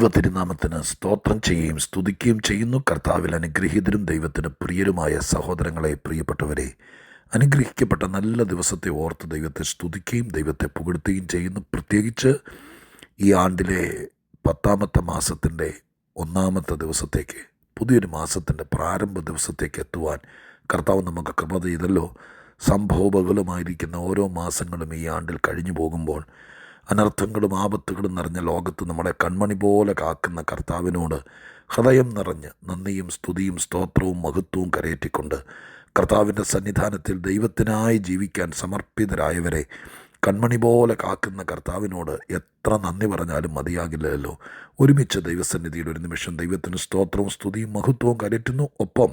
ദൈവ തിരുനാമത്തിന് സ്തോത്രം ചെയ്യുകയും സ്തുതിക്കുകയും ചെയ്യുന്നു. കർത്താവിൽ അനുഗ്രഹീതരും ദൈവത്തിന് പ്രിയരുമായ സഹോദരങ്ങളെ പ്രിയപ്പെട്ടവരെ അനുഗ്രഹിക്കപ്പെട്ട നല്ല ദിവസത്തെ ഓർത്ത് ദൈവത്തെ സ്തുതിക്കുകയും ദൈവത്തെ പുകഴ്ത്തുകയും ചെയ്യുന്നു. പ്രത്യേകിച്ച് ഈ ആണ്ടിലെ പത്താമത്തെ മാസത്തിന്റെ ഒന്നാമത്തെ ദിവസത്തേക്ക് പുതിയൊരു മാസത്തിന്റെ പ്രാരംഭ ദിവസത്തേക്ക് എത്തുവാൻ കർത്താവ് നമുക്ക് കൃപ ചെയ്തല്ലോ. സംഭവബഹുലമായിരിക്കുന്ന ഓരോ മാസങ്ങളും ഈ ആണ്ടിൽ കഴിഞ്ഞു പോകുമ്പോൾ അനർത്ഥങ്ങളും ആപത്തുകളും നിറഞ്ഞ ലോകത്ത് നമ്മളെ കൺമണി പോലെ കാക്കുന്ന കർത്താവിനോട് ഹൃദയം നിറഞ്ഞ് നന്ദിയും സ്തുതിയും സ്തോത്രവും മഹത്വവും കരയേറ്റിക്കൊണ്ട് കർത്താവിന്റെ സന്നിധാനത്തിൽ ദൈവത്തിനായി ജീവിക്കാൻ സമർപ്പിതരായവരെ കൺമണി പോലെ കാക്കുന്ന കർത്താവിനോട് എത്ര നന്ദി പറഞ്ഞാലും മതിയാകില്ലല്ലോ. ഒരുമിച്ച് ദൈവസന്നിധിയിൽ ഒരു നിമിഷം ദൈവത്തിന് സ്തോത്രവും സ്തുതിയും മഹത്വവും കരയറ്റുന്നു. ഒപ്പം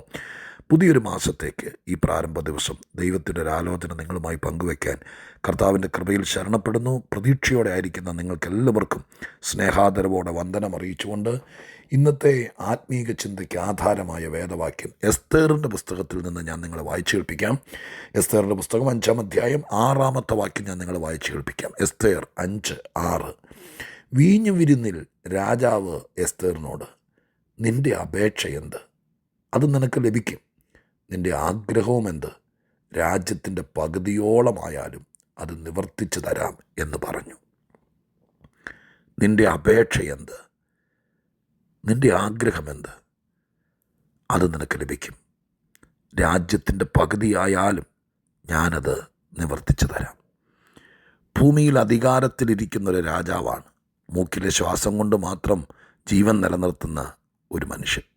പുതിയൊരു മാസത്തേക്ക് ഈ പ്രാരംഭ ദിവസം ദൈവത്തിന്റെ ഒരു ആലോചന നിങ്ങളുമായി പങ്കുവയ്ക്കാൻ കർത്താവിന്റെ കൃപയിൽ ശരണപ്പെടുന്നു. പ്രതീക്ഷയോടെ ആയിരിക്കുന്ന നിങ്ങൾക്കെല്ലാവർക്കും സ്നേഹാദരവോടെ വന്ദനം അറിയിച്ചുകൊണ്ട് ഇന്നത്തെ ആത്മീക ചിന്തയ്ക്ക് ആധാരമായ വേദവാക്യം എസ്തേറിന്റെ പുസ്തകത്തിൽ നിന്ന് ഞാൻ നിങ്ങളെ വായിച്ചു കേൾപ്പിക്കാം. എസ്തേറിന്റെ പുസ്തകം അഞ്ചാം അധ്യായം ആറാമത്തെ വാക്യം ഞാൻ നിങ്ങളെ വായിച്ചു കേൾപ്പിക്കാം. എസ്തേർ അഞ്ച് ആറ്. വീഞ്ഞു വിരുന്നിൽ രാജാവ് എസ്തേറിനോട് നിന്റെ അപേക്ഷ എന്ത്? അത് നിനക്ക് ലഭിക്കും. നിന്റെ ആഗ്രഹവും എന്ത്? രാജ്യത്തിന്റെ പകുതിയോളമായാലും അത് നിവർത്തിച്ചു തരാം എന്ന് പറഞ്ഞു. നിന്റെ അപേക്ഷ എന്ത്? നിന്റെ ആഗ്രഹമെന്ത് അത് നിനക്ക് ലഭിക്കും. രാജ്യത്തിന്റെ പകുതിയായാലും ഞാനത് നിവർത്തിച്ചു തരാം. ഭൂമിയിൽ അധികാരത്തിലിരിക്കുന്ന ഒരു രാജാവാണ്. മൂക്കിലെ ശ്വാസം കൊണ്ട് മാത്രം ജീവൻ നിലനിർത്തുന്ന ഒരു മനുഷ്യൻ.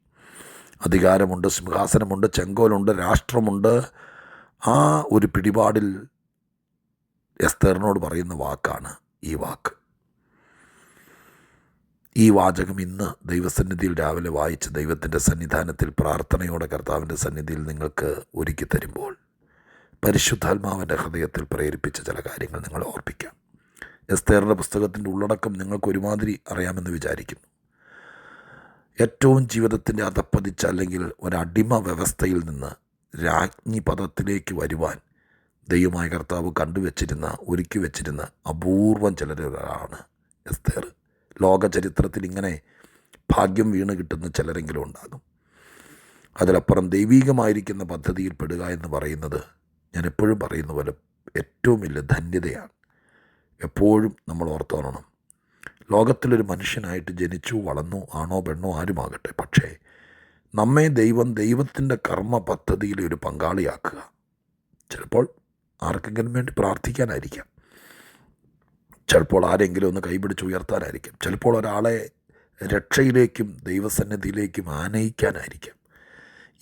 അധികാരമുണ്ട് സിംഹാസനമുണ്ട് ചെങ്കോലുണ്ട് രാഷ്ട്രമുണ്ട്. ആ ഒരു പിടിപാടിൽ എസ്തേറിനോട് പറയുന്ന വാക്കാണ് ഈ വാക്ക്. ഈ വാചകം ഇന്ന് ദൈവസന്നിധിയിൽ രാവിലെ വായിച്ച് ദൈവത്തിന്റെ സന്നിധാനത്തിൽ പ്രാർത്ഥനയോടെ കർത്താവിന്റെ സന്നിധിയിൽ നിങ്ങൾക്ക് ഒരുക്കി തരുമ്പോൾ പരിശുദ്ധാത്മാവിന്റെ ഹൃദയത്തിൽ പ്രേരിപ്പിച്ച ചില കാര്യങ്ങൾ നിങ്ങൾ ഓർപ്പിക്കാം. എസ്തേറിന്റെ പുസ്തകത്തിന്റെ ഉള്ളടക്കം നിങ്ങൾക്ക് ഒരുമാതിരി അറിയാമെന്ന് വിചാരിക്കുന്നു. ഏറ്റവും ജീവിതത്തിന്റെ അതപ്പതിച്ച് അല്ലെങ്കിൽ ഒരടിമ വ്യവസ്ഥയിൽ നിന്ന് രാജ്ഞി പദത്തിലേക്ക് വരുവാൻ ദൈവമായ കർത്താവ് കണ്ടുവച്ചിരുന്ന ഒരുക്കി വച്ചിരുന്ന അപൂർവം ചിലരൊരാളാണ് എസ്തേർ. ലോക ചരിത്രത്തിൽ ഇങ്ങനെ ഭാഗ്യം വീണ് കിട്ടുന്ന ചിലരെങ്കിലും ഉണ്ടാകും. അതിലപ്പുറം ദൈവീകമായിരിക്കുന്ന പദ്ധതിയിൽ പെടുക എന്ന് പറയുന്നത് ഞാൻ എപ്പോഴും പറയുന്ന പോലെ ഏറ്റവും വലിയ ധന്യതയാണ്. എപ്പോഴും നമ്മൾ ഓർത്തോണം ലോകത്തിലൊരു മനുഷ്യനായിട്ട് ജനിച്ചു വളർന്നു ആണോ പെണ്ണോ ആരുമാകട്ടെ. പക്ഷേ നമ്മെ ദൈവം ദൈവത്തിന്റെ കർമ്മ പദ്ധതിയിൽ ഒരു പങ്കാളിയാക്കുക. ചിലപ്പോൾ ആർക്കെങ്കിലും വേണ്ടി പ്രാർത്ഥിക്കാനായിരിക്കാം. ചിലപ്പോൾ ആരെങ്കിലും ഒന്ന് കൈപിടിച്ച് ഉയർത്താനായിരിക്കും. ചിലപ്പോൾ ഒരാളെ രക്ഷയിലേക്കും ദൈവസന്നിധിയിലേക്കും ആനയിക്കാനായിരിക്കാം.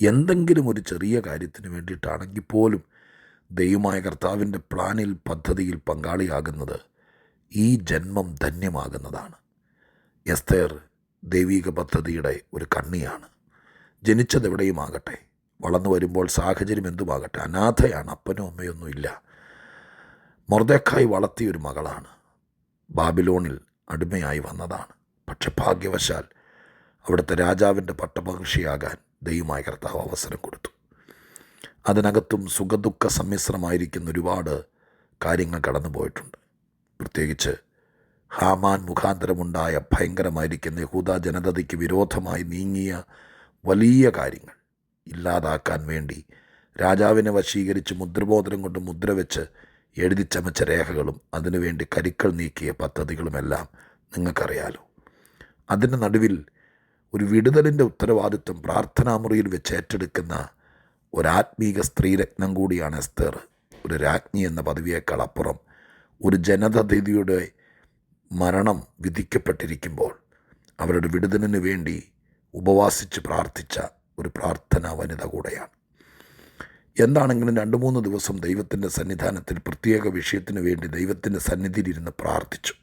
എന്തെങ്കിലും ഒരു ചെറിയ കാര്യത്തിന് വേണ്ടിയിട്ടാണെങ്കിൽ പോലും ദൈവമായ കർത്താവിന്റെ പ്ലാനിൽ പദ്ധതിയിൽ പങ്കാളിയാകുന്നത് ഈ ജന്മം ധന്യമാകുന്നതാണ്. എസ്തേർ ദൈവിക പദ്ധതിയുടെ ഒരു കണ്ണിയാണ്. ജനിച്ചതെവിടെയുമാകട്ടെ വളർന്നു വരുമ്പോൾ സാഹചര്യം എന്തുമാകട്ടെ? അനാഥയാണ് അപ്പനും അമ്മയൊന്നും ഇല്ല. മൊർദേക്കായി വളർത്തിയൊരു മകളാണ്. ബാബിലോണിൽ അടിമയായി വന്നതാണ്. പക്ഷെ ഭാഗ്യവശാൽ അവിടുത്തെ രാജാവിന്റെ പട്ടമഹർഷിയാകാൻ ദൈവമായ കർത്താവ് അവസരം കൊടുത്തു. അതിനകത്തും സുഖദുഃഖ സമ്മിശ്രമായിരിക്കുന്ന ഒരുപാട് കാര്യങ്ങൾ കടന്നു പോയിട്ടുണ്ട് പ്രത്യേകിച്ച് ഹാമാൻ മുഖാന്തരമുണ്ടായ ഭയങ്കരമായിരിക്കുന്ന യഹൂദ ജനതയ്ക്ക് വിരോധമായി നീങ്ങിയ വലിയ കാര്യങ്ങൾ ഇല്ലാതാക്കാൻ വേണ്ടി രാജാവിനെ വശീകരിച്ച് മുദ്രബോധനം കൊണ്ട് മുദ്ര വെച്ച് എഴുതിച്ചമച്ച രേഖകളും അതിനുവേണ്ടി കരുക്കൾ നീക്കിയ പദ്ധതികളുമെല്ലാം നിങ്ങൾക്കറിയാലോ. അതിന്റെ നടുവിൽ ഒരു വിടുതലിന്റെ ഉത്തരവാദിത്വം പ്രാർത്ഥനാമുറിയിൽ വെച്ച് ഏറ്റെടുക്കുന്ന ഒരാത്മീക സ്ത്രീരത്നം കൂടിയാണ് എസ്തേർ. ഒരു രാജ്ഞി എന്ന പദവിയേക്കാൾ അപ്പുറം ഒരു ജനതതിഥിയുടെ മരണം വിധിക്കപ്പെട്ടിരിക്കുമ്പോൾ അവരുടെ വിടുതലിന് വേണ്ടി ഉപവാസിച്ച് പ്രാർത്ഥിച്ച ഒരു പ്രാർത്ഥന വനിത കൂടെയാണ്. എന്താണെങ്കിലും രണ്ട് മൂന്ന് ദിവസം ദൈവത്തിന്റെ സന്നിധാനത്തിൽ പ്രത്യേക വിഷയത്തിന് വേണ്ടി ദൈവത്തിന്റെ സന്നിധിയിലിരുന്ന് പ്രാർത്ഥിച്ചു.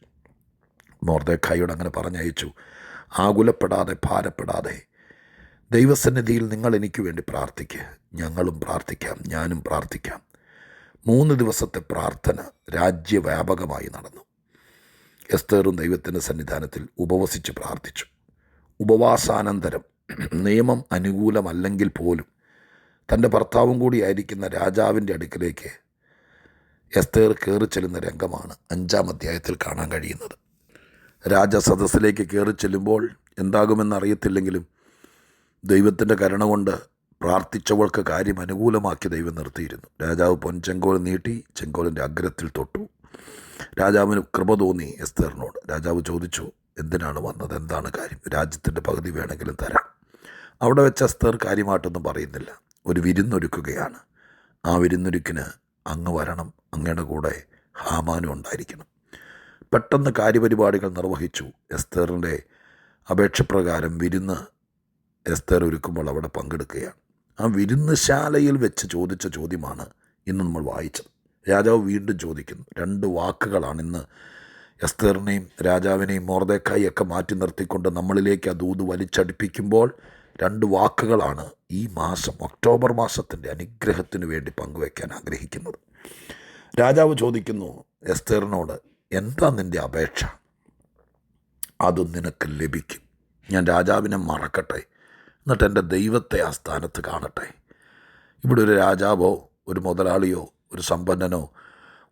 മോർദേഖായോട് അങ്ങനെ പറഞ്ഞയച്ചു ആകുലപ്പെടാതെ ഭാരപ്പെടാതെ ദൈവസന്നിധിയിൽ നിങ്ങൾ എനിക്ക് വേണ്ടി പ്രാർത്ഥിക്കുക ഞങ്ങളും പ്രാർത്ഥിക്കാം ഞാനും പ്രാർത്ഥിക്കാം. മൂന്ന് ദിവസത്തെ പ്രാർത്ഥന രാജ്യവ്യാപകമായി നടന്നു. എസ്തേറും ദൈവത്തിന്റെ സന്നിധാനത്തിൽ ഉപവസിച്ച് പ്രാർത്ഥിച്ചു. ഉപവാസാനന്തരം നിയമം അനുകൂലമല്ലെങ്കിൽ പോലും തന്റെ ഭർത്താവും കൂടിയായിരിക്കുന്ന രാജാവിന്റെ അടുക്കിലേക്ക് എസ്തേർ കയറി ചെല്ലുന്ന രംഗമാണ് അഞ്ചാം അധ്യായത്തിൽ കാണാൻ കഴിയുന്നത്. രാജസദസ്സിലേക്ക് കയറി ചെല്ലുമ്പോൾ എന്താകുമെന്ന് അറിയത്തില്ലെങ്കിലും ദൈവത്തിന്റെ കരുണ കൊണ്ട് പ്രാർത്ഥിച്ചവൾക്ക് കാര്യം അനുകൂലമാക്കി ദൈവം നിർത്തിയിരുന്നു. രാജാവ് പൊൻചെങ്കോൽ നീട്ടി ചെങ്കോലിന്റെ അഗ്രത്തിൽ തൊട്ടു. രാജാവിന് കൃപ തോന്നി എസ്തേറിനോട്. രാജാവ് ചോദിച്ചു എന്തിനാണ് വന്നത്? എന്താണ് കാര്യം? രാജ്യത്തിന്റെ പകുതി വേണമെങ്കിലും തരാം. അവിടെ വെച്ച് എസ്തർ കാര്യമായിട്ടൊന്നും പറയുന്നില്ല. ഒരു വിരുന്നൊരുക്കുകയാണ്. ആ വിരുന്നൊരുക്കിന് അങ്ങ് വരണം. അങ്ങയുടെ കൂടെ ഹാമാനും ഉണ്ടായിരിക്കണം. പെട്ടെന്ന് കാര്യപരിപാടികൾ നിർവഹിച്ചു. എസ്തേറിന്റെ അപേക്ഷപ്രകാരം വിരുന്ന് എസ്തേർ ഒരുക്കുമ്പോൾ അവിടെ പങ്കെടുക്കുകയാണ്. ആ വിരുന്നുശാലയിൽ വെച്ച് ചോദിച്ച ചോദ്യമാണ് ഇന്ന് നമ്മൾ വായിച്ചത്. രാജാവ് വീണ്ടും ചോദിക്കുന്നു. രണ്ട് വാക്കുകളാണ് ഇന്ന് എസ്തേറിനെയും രാജാവിനെയും മോർദേക്കായി ഒക്കെ മാറ്റി നിർത്തിക്കൊണ്ട് നമ്മളിലേക്ക് ആ ദൂത് വലിച്ചടിപ്പിക്കുമ്പോൾ രണ്ട് വാക്കുകളാണ് ഈ മാസം ഒക്ടോബർ മാസത്തിന്റെ അനുഗ്രഹത്തിന് വേണ്ടി പങ്കുവയ്ക്കാൻ ആഗ്രഹിക്കുന്നത്. രാജാവ് ചോദിക്കുന്നു എസ്തേറിനോട് എന്താ നിന്റെ അപേക്ഷ? അത് നിനക്ക് ലഭിക്കും. ഞാൻ രാജാവിനെ മറക്കട്ടെ. എന്നിട്ട് എന്റെ ദൈവത്തെ ആ സ്ഥാനത്ത് കാണട്ടെ. ഇവിടെ ഒരു രാജാവോ ഒരു മുതലാളിയോ ഒരു സമ്പന്നനോ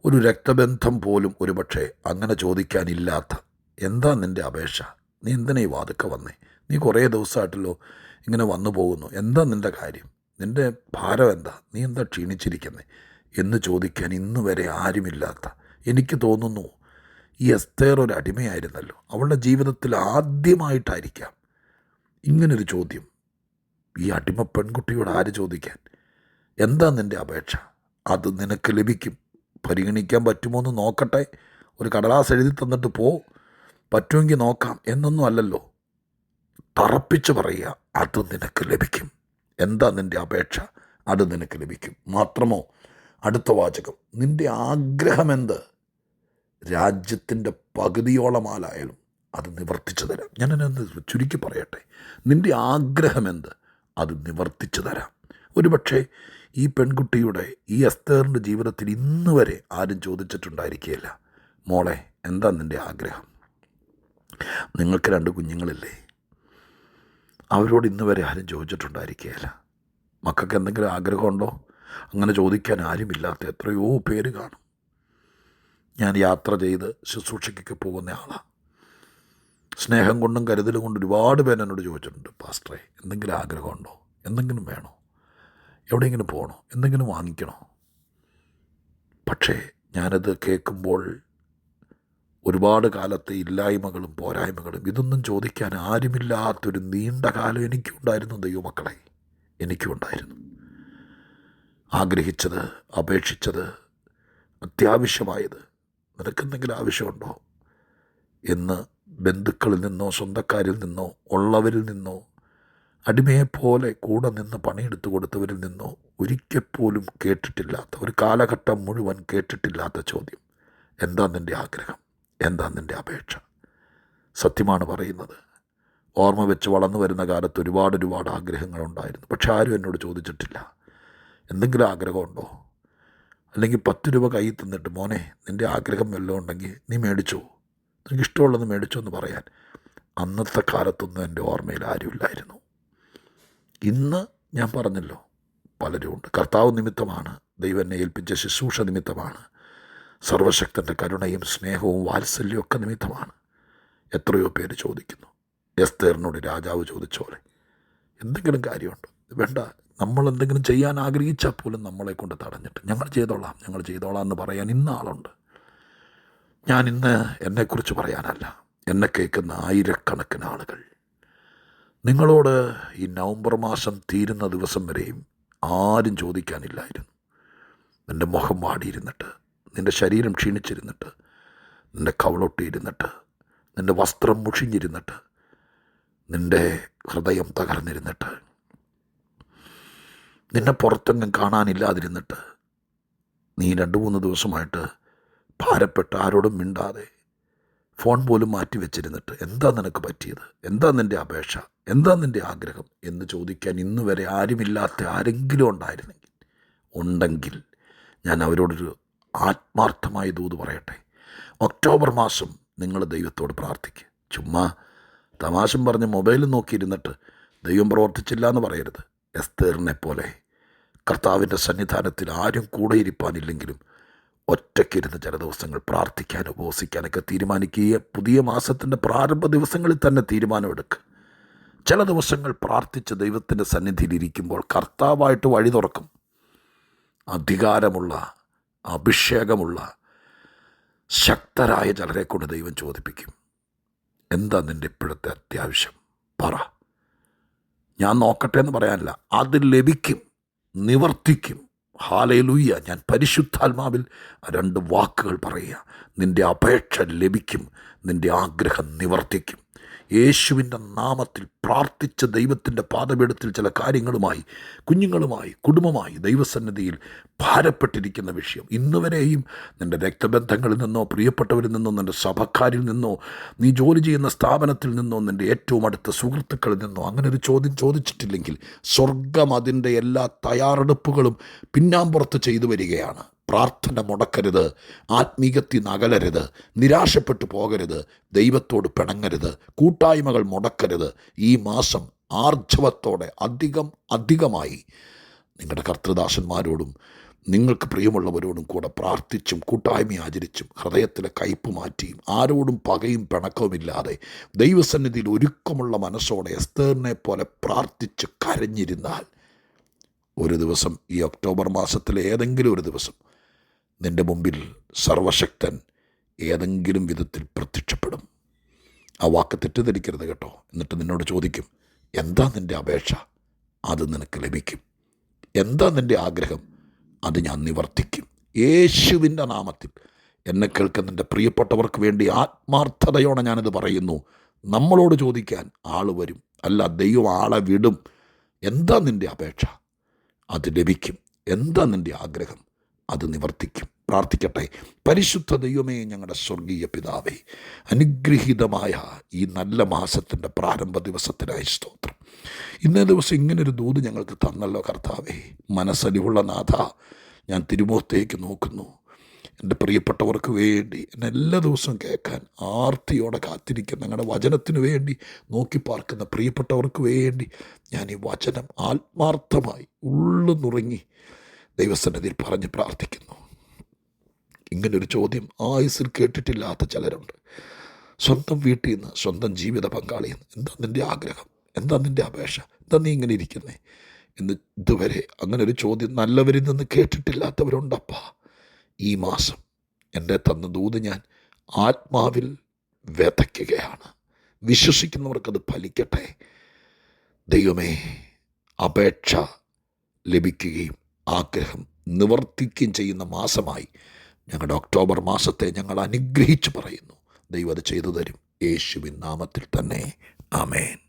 ഒരു രക്തബന്ധം പോലും ഒരുപക്ഷെ അങ്ങനെ ചോദിക്കാനില്ലാത്ത എന്താ നിന്റെ അപേക്ഷ? നീ എന്തിനാ ഈ വാതുക്ക വന്നേ? നീ കുറേ ദിവസമായിട്ടല്ലോ ഇങ്ങനെ വന്നു പോകുന്നു. എന്താ നിന്റെ കാര്യം? നിന്റെ ഭാരം എന്താ? നീ എന്താ ക്ഷീണിച്ചിരിക്കുന്നത് എന്ന് ചോദിക്കാൻ ഇന്ന് വരെ ആരുമില്ലാത്ത എനിക്ക് തോന്നുന്നു ഈ എസ്തേർ ഒരു അടിമയായിരുന്നല്ലോ. അവളുടെ ജീവിതത്തിൽ ആദ്യമായിട്ടായിരിക്കാം ഇങ്ങനൊരു ചോദ്യം ഈ അടിമ പെൺകുട്ടിയോട് ആര് ചോദിക്കാൻ? എന്താ നിന്റെ അപേക്ഷ? അത് നിനക്ക് ലഭിക്കും. പരിഗണിക്കാൻ പറ്റുമോ എന്ന് നോക്കട്ടെ. ഒരു കടലാസ് എഴുതി തന്നിട്ട് പോ. പറ്റുമെങ്കിൽ നോക്കാം. എന്നൊന്നും അല്ലല്ലോ. തറപ്പിച്ച് പറയുക അത് നിനക്ക് ലഭിക്കും. എന്താ നിന്റെ അപേക്ഷ? അത് നിനക്ക് ലഭിക്കും. മാത്രമോ? അടുത്ത വാചകം. നിന്റെ ആഗ്രഹമെന്ത് രാജ്യത്തിന്റെ പകുതിയോളമാലായാലും അത് നിവർത്തിച്ചു തരാം. ഞാനൊന്ന് ചുരുക്കി പറയട്ടെ. നിന്റെ ആഗ്രഹമെന്ത് അത് നിവർത്തിച്ചു തരാം. ഒരുപക്ഷെ ഈ പെൺകുട്ടിയുടെ ഈ എസ്തേറിന്റെ ജീവിതത്തിൽ ഇന്ന് വരെ ആരും ചോദിച്ചിട്ടുണ്ടായിരിക്കുകയില്ല മോളെ എന്താ നിന്റെ ആഗ്രഹം? നിങ്ങൾക്ക് രണ്ട് കുഞ്ഞുങ്ങളില്ലേ? അവരോട് ഇന്ന് വരെ ആരും ചോദിച്ചിട്ടുണ്ടായിരിക്കുകയില്ല മക്കൾക്ക് എന്തെങ്കിലും ആഗ്രഹമുണ്ടോ? അങ്ങനെ ചോദിക്കാൻ ആരുമില്ലാത്ത എത്രയോ പേര് കാണും. ഞാൻ യാത്ര ചെയ്ത് ശുശ്രൂഷയ്ക്കൊക്കെ പോകുന്ന ആളാണ് സ്നേഹം കൊണ്ടും കരുതലും കൊണ്ടും ഒരുപാട് പേർ എന്നോട് ചോദിച്ചിട്ടുണ്ട് പാസ്റ്ററെ എന്തെങ്കിലും ആഗ്രഹമുണ്ടോ? എന്തെങ്കിലും വേണോ? എവിടെയെങ്കിലും പോകണോ എന്തെങ്കിലും വാങ്ങിക്കണോ? പക്ഷേ ഞാനത് കേൾക്കുമ്പോൾ ഒരുപാട് കാലത്തെ ഇല്ലായ്മകളും പോരായ്മകളും ഇതൊന്നും ചോദിക്കാൻ ആരുമില്ലാത്തൊരു നീണ്ട കാലം എനിക്കുണ്ടായിരുന്നു ദൈവമക്കളെ. എനിക്കുണ്ടായിരുന്നു. ആഗ്രഹിച്ചത് അപേക്ഷിച്ചത് അത്യാവശ്യമായത് നിനക്കെന്തെങ്കിലും ആവശ്യമുണ്ടോ? എന്ന് ബന്ധുക്കളിൽ നിന്നോ സ്വന്തക്കാരിൽ നിന്നോ ഉള്ളവരിൽ നിന്നോ അടിമയെപ്പോലെ കൂടെ നിന്ന് പണിയെടുത്തു കൊടുത്തവരിൽ നിന്നോ ഒരിക്കൽ പോലും കേട്ടിട്ടില്ലാത്ത ഒരു കാലഘട്ടം മുഴുവൻ കേട്ടിട്ടില്ലാത്ത ചോദ്യം. എന്താ നിന്റെ ആഗ്രഹം? എന്താ നിന്റെ അപേക്ഷ? സത്യമാണ് പറയുന്നത്. ഓർമ്മ വെച്ച് വളർന്നു വരുന്ന കാലത്ത് ഒരുപാട് ഒരുപാട് ആഗ്രഹങ്ങളുണ്ടായിരുന്നു. പക്ഷെ ആരും എന്നോട് ചോദിച്ചിട്ടില്ല. എന്തെങ്കിലും ആഗ്രഹമുണ്ടോ? അല്ലെങ്കിൽ പത്ത് രൂപ കയ്യിൽ തന്നിട്ട് മോനെ നിന്റെ ആഗ്രഹം വല്ലതും ഉണ്ടെങ്കിൽ നീ മേടിച്ചോ. നിനക്ക് ഇഷ്ടമുള്ളത് മേടിച്ചോ പറയാൻ. അന്നത്തെ കാലത്തൊന്നും എന്റെ ഓർമ്മയിൽ ആരുമില്ലായിരുന്നു. ഇന്ന് ഞാൻ പറഞ്ഞല്ലോ പലരുമുണ്ട്. കർത്താവ് നിമിത്തമാണ് ദൈവം എന്നെ ഏൽപ്പിച്ച ശുശ്രൂഷ നിമിത്തമാണ് സർവശക്തന്റെ കരുണയും സ്നേഹവും വാത്സല്യവും ഒക്കെ നിമിത്തമാണ്. എത്രയോ പേര് ചോദിക്കുന്നു എസ്തേറിനോട് രാജാവ് ചോദിച്ചോലെ എന്തെങ്കിലും കാര്യമുണ്ട്? വേണ്ട നമ്മൾ എന്തെങ്കിലും ചെയ്യാൻ ആഗ്രഹിച്ചാൽ പോലും നമ്മളെ കൊണ്ട് തടഞ്ഞിട്ട് ഞങ്ങൾ ചെയ്തോളാം ഞങ്ങൾ ചെയ്തോളാം എന്ന് പറയാൻ ഇന്ന ആളുണ്ട് ഞാൻ ഇന്ന് എന്നെക്കുറിച്ച് പറയാനല്ല. എന്നെ കേൾക്കുന്ന ആയിരക്കണക്കിന് ആളുകൾ. നിങ്ങളോട് ഈ നവംബർ മാസം തീരുന്ന ദിവസം വരെയും ആരും ചോദിക്കാനില്ലായിരുന്നു. നിന്റെ മുഖം വാടിയിരുന്നിട്ട് നിന്റെ ശരീരം ക്ഷീണിച്ചിരുന്നിട്ട് നിന്റെ കവളൊട്ടിയിരുന്നിട്ട് നിന്റെ വസ്ത്രം മുഷിഞ്ഞിരുന്നിട്ട് നിന്റെ ഹൃദയം തകർന്നിരുന്നിട്ട് നിന്നെ പുറത്തെങ്ങും കാണാനില്ലാതിരുന്നിട്ട് നീ രണ്ട് മൂന്ന് ദിവസമായിട്ട് ഭാരപ്പെട്ട് ആരോടും മിണ്ടാതെ ഫോൺ പോലും മാറ്റി വെച്ചിരുന്നിട്ട് എന്താ നിനക്ക് പറ്റിയത്? എന്താ നിന്റെ അപേക്ഷ? എന്താ നിന്റെ ആഗ്രഹം? എന്ന് ചോദിക്കാൻ ഇന്ന് വരെ ആരുമില്ലാത്ത ആരെങ്കിലും ഉണ്ടായിരുന്നെങ്കിൽ ഉണ്ടെങ്കിൽ ഞാൻ അവരോടൊരു ആത്മാർത്ഥമായ ദൂത് പറയട്ടെ. ഒക്ടോബർ മാസം നിങ്ങൾ ദൈവത്തോട് പ്രാർത്ഥിക്കുക ചുമ്മാ തമാശം പറഞ്ഞ് മൊബൈൽ നോക്കിയിരുന്നിട്ട് ദൈവം പ്രവർത്തിച്ചില്ല എന്ന് പറയരുത്. എസ്തേറിനെ പോലെ കർത്താവിന്റെ സന്നിധാനത്തിൽ ആരും കൂടെ ഇരിപ്പാനില്ലെങ്കിലും ഒറ്റയ്ക്കിരുന്ന് ചില ദിവസങ്ങൾ പ്രാർത്ഥിക്കാൻ ഉപവസിക്കാനൊക്കെ തീരുമാനിക്കുക പുതിയ മാസത്തിന്റെ പ്രാരംഭ ദിവസങ്ങളിൽ തന്നെ തീരുമാനമെടുക്കുക. ചില ദിവസങ്ങൾ പ്രാർത്ഥിച്ച് ദൈവത്തിന്റെ സന്നിധിയിൽ ഇരിക്കുമ്പോൾ കർത്താവായിട്ട് വഴി തുറക്കും. അധികാരമുള്ള അഭിഷേകമുള്ള ശക്തരായ ചിലരെ കൊണ്ട് ദൈവം ചോദിപ്പിക്കും. എന്താ നിന്റെ ഇപ്പോഴത്തെ അത്യാവശ്യം? പറ. ഞാൻ നോക്കട്ടെ എന്ന് പറയാനില്ല. അത് ലഭിക്കും. നിവർത്തിക്കും. ഹാലയിലൂയ്യ ഞാൻ പരിശുദ്ധാത്മാവിൽ രണ്ട് വാക്കുകൾ പറയുക. നിന്റെ അപേക്ഷ ലഭിക്കും നിന്റെ ആഗ്രഹം നിവർത്തിക്കും. യേശുവിന്റെ നാമത്തിൽ പ്രാർത്ഥിച്ച ദൈവത്തിന്റെ പാദപീഠത്തിൽ ചില കാര്യങ്ങളുമായി കുഞ്ഞുങ്ങളുമായി കുടുംബമായി ദൈവസന്നിധിയിൽ ഭാരപ്പെട്ടിരിക്കുന്ന വിഷയം. ഇന്നുവരെയും നിന്റെ രക്തബന്ധങ്ങളിൽ നിന്നോ പ്രിയപ്പെട്ടവരിൽ നിന്നോ നിന്റെ സഭക്കാരിൽ നിന്നോ നീ ജോലി ചെയ്യുന്ന സ്ഥാപനത്തിൽ നിന്നോ നിന്റെ ഏറ്റവും അടുത്ത സുഹൃത്തുക്കളിൽ നിന്നോ അങ്ങനെ ഒരു ചോദ്യം ചോദിച്ചിട്ടില്ലെങ്കിൽ സ്വർഗം അതിന്റെ എല്ലാ തയ്യാറെടുപ്പുകളും പിന്നാമ്പുറത്ത് ചെയ്തു വരികയാണ്. പ്രാർത്ഥന മുടക്കരുത് ആത്മീകത്തിൽ നകലരുത് നിരാശപ്പെട്ടു പോകരുത് ദൈവത്തോട് പിണങ്ങരുത് കൂട്ടായ്മകൾ മുടക്കരുത്. ഈ മാസം ആർജവത്തോടെ അധികം അധികമായി നിങ്ങളുടെ കർത്തൃദാസന്മാരോടും നിങ്ങൾക്ക് പ്രിയമുള്ളവരോടും കൂടെ പ്രാർത്ഥിച്ചും കൂട്ടായ്മ ആചരിച്ചും ഹൃദയത്തിലെ കയ്പ് മാറ്റിയും ആരോടും പകയും പിണക്കവുമില്ലാതെ ദൈവസന്നിധിയിൽ ഒരുക്കമുള്ള മനസ്സോടെ എസ്തേറിനെ പോലെ പ്രാർത്ഥിച്ച് കരഞ്ഞിരുന്നാൽ ഒരു ദിവസം ഈ ഒക്ടോബർ മാസത്തിലെ ഏതെങ്കിലും ഒരു ദിവസം നിന്റെ മുമ്പിൽ സർവശക്തൻ ഏതെങ്കിലും വിധത്തിൽ പ്രത്യക്ഷപ്പെടും. ആ വാക്ക് തെറ്റിദ്ധരിക്കരുത് കേട്ടോ. എന്നിട്ട് നിന്നോട് ചോദിക്കും എന്താ നിന്റെ അപേക്ഷ? അത് നിനക്ക് ലഭിക്കും. എന്താ നിന്റെ ആഗ്രഹം? അത് ഞാൻ നിവർത്തിക്കും. യേശുവിന്റെ നാമത്തിൽ. എന്നെ കേൾക്കുന്ന എന്റെ പ്രിയപ്പെട്ടവർക്ക് വേണ്ടി ആത്മാർത്ഥതയോടെ ഞാനിത് പറയുന്നു. നമ്മളോട് ചോദിക്കാൻ ആൾ വരും. അല്ല ദൈവം ആളെ വിടും. എന്താ നിന്റെ അപേക്ഷ? അത് ലഭിക്കും. എന്താ നിന്റെ ആഗ്രഹം? അത് നിവർത്തിക്കും. പ്രാർത്ഥിക്കട്ടെ. പരിശുദ്ധ ദൈവമേ ഞങ്ങളുടെ സ്വർഗീയ പിതാവേ അനുഗ്രഹീതമായ ഈ നല്ല മാസത്തിന്റെ പ്രാരംഭ ദിവസത്തിനായി സ്തോത്രം. ഇന്നേ ദിവസം ഇങ്ങനൊരു ദൂത് ഞങ്ങൾക്ക് തന്നല്ലോ കർത്താവേ. മനസ്സലിവുള്ള നാഥ ഞാൻ തിരുമുഖത്തേക്ക് നോക്കുന്നു. എന്റെ പ്രിയപ്പെട്ടവർക്ക് വേണ്ടി എന്നെ എല്ലാ ദിവസവും കേൾക്കാൻ ആർത്തിയോടെ കാത്തിരിക്കുന്ന ഞങ്ങളുടെ വചനത്തിന് വേണ്ടി നോക്കി പാർക്കുന്ന പ്രിയപ്പെട്ടവർക്ക് വേണ്ടി ഞാൻ ഈ വചനം ആത്മാർത്ഥമായി ഉള്ളു നുറങ്ങി ദൈവസന്നിധിയിൽ പറഞ്ഞ് പ്രാർത്ഥിക്കുന്നു. ഇങ്ങനൊരു ചോദ്യം ആയുസിൽ കേട്ടിട്ടില്ലാത്ത ചിലരുണ്ട്. സ്വന്തം വീട്ടിൽ നിന്ന് സ്വന്തം ജീവിത പങ്കാളിയിൽ നിന്ന് എന്താ നിന്റെ ആഗ്രഹം? എന്താ നിന്റെ അപേക്ഷ? എന്താ നീ ഇങ്ങനെ ഇരിക്കുന്നേ? എന്ന് ഇതുവരെ അങ്ങനെ ഒരു ചോദ്യം നല്ലവരിൽ നിന്ന് കേട്ടിട്ടില്ലാത്തവരുണ്ടപ്പാ. ഈ മാസം എന്റെ തന്ന ദൂത് ഞാൻ ആത്മാവിൽ വിതയ്ക്കുകയാണ്. വിശ്വസിക്കുന്നവർക്കത് ഫലിക്കട്ടെ. ദൈവമേ അപേക്ഷ ലഭിക്കുകയും ആഗ്രഹം നിവർത്തിക്കുകയും ചെയ്യുന്ന മാസമായി ഞങ്ങളുടെ ഒക്ടോബർ മാസത്തെ ഞങ്ങൾ അനുഗ്രഹിച്ചു പറയുന്നു. ദൈവം അത് ചെയ്തു തരും. യേശുവിൻ നാമത്തിൽ തന്നെ. ആമേൻ.